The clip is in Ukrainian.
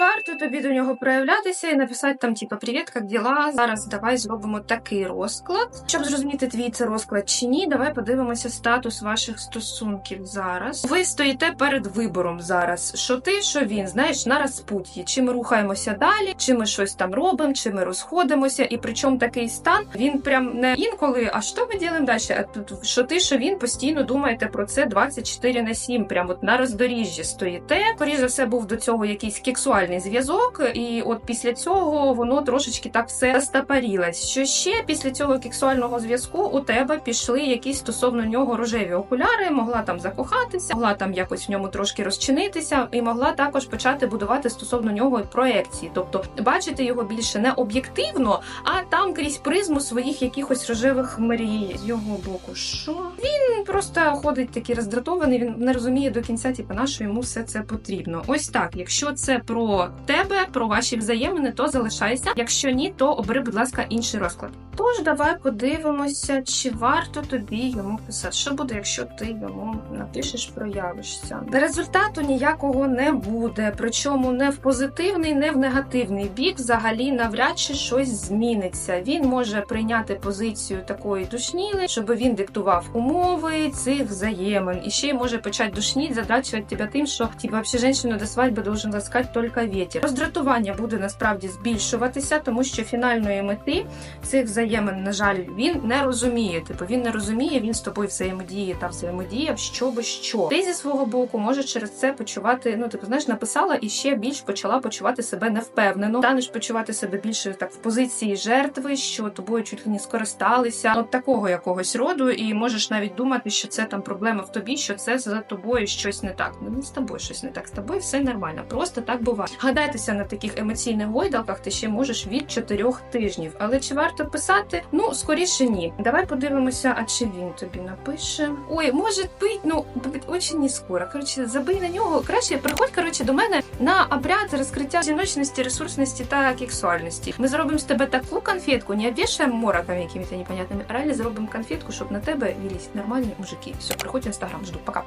варто тобі до нього проявлятися і написати там, типа, привіт, як діла? Зараз давай зробимо такий розклад. Щоб зрозуміти, твій це розклад чи ні, давай подивимося статус ваших стосунків зараз. Ви стоїте перед вибором зараз. Що ти, що він, знаєш, на розпутті. Чи ми рухаємося далі, чи ми щось там робимо, чи ми розходимося. І причому такий стан він прям не інколи, а що ми робимо далі? А тут що ти, що він постійно думаєте про це 24 на 7, прям от на роздоріжжі стоїте. Скоріше за все, був до цього якийсь кексуальний зв'язок, і от після цього воно трошечки так все застапарілось. Що ще після цього кексуального зв'язку у тебе пішли якісь стосовно нього рожеві окуляри, могла там закохатися, могла там якось в ньому трошки розчинитися, і могла також почати будувати стосовно нього проекції, тобто бачити його більше не об'єктивно, а там крізь призму своїх якихось рожевих мрій з його боку. Що він просто ходить такий роздратований, він не розуміє до кінця, типу, на що йому все це потрібно. Ось так. Якщо це про тебе, про ваші взаємини, то залишайся. Якщо ні, то обери, будь ласка, інший розклад. Тож давай подивимося, чи варто тобі йому писати. Що буде, якщо ти йому напишеш, проявишся? Результату ніякого не буде, причому не в позитивний, не в негативний бік. Взагалі навряд чи щось зміниться. Він може прийняти позицію такої душніли, щоб він диктував умови цих взаємин. І ще й може почати душніть, задачувати тебе тим, що типа вообще женщину до свадьби должен ласкати тільки вітер. Роздратування буде насправді збільшуватися, тому що фінальної мети цих взаємин, на жаль, він не розуміє. Типу він не розуміє, він з тобою взаємодіє та взаємодіяв, що би що. Ти зі свого боку може через це почувати. Ну, типу, знаєш, написала і ще більш почала почувати себе невпевнено. Станеш почувати себе більше так в позиції жертви, що тобою чуть ли не скористалися, от такого якогось роду, і можеш навіть думати, що це там проблема в тобі, що це за тобою щось не так. Ну не з тобою щось не так. З тобою все нормально. Просто так буває. Гадайтеся на таких емоційних гойдалках, ти ще можеш від чотирьох тижнів. Але чи варто писати? Ну скоріше ні. Давай подивимося, а чи він тобі напише. Ой, може бути, ну дуже не скоро. Коротше, забий на нього. Краще приходь коротше до мене на обряд розкриття жіночності, ресурсності та кексуальності. Ми зробимо з тебе таку конфетку, не обвішаємо мороками якимись непонятними, а реально зробимо конфетку, щоб на тебе вілись нормальні мужики. Все, приходь в інстаграм, жду. Пока.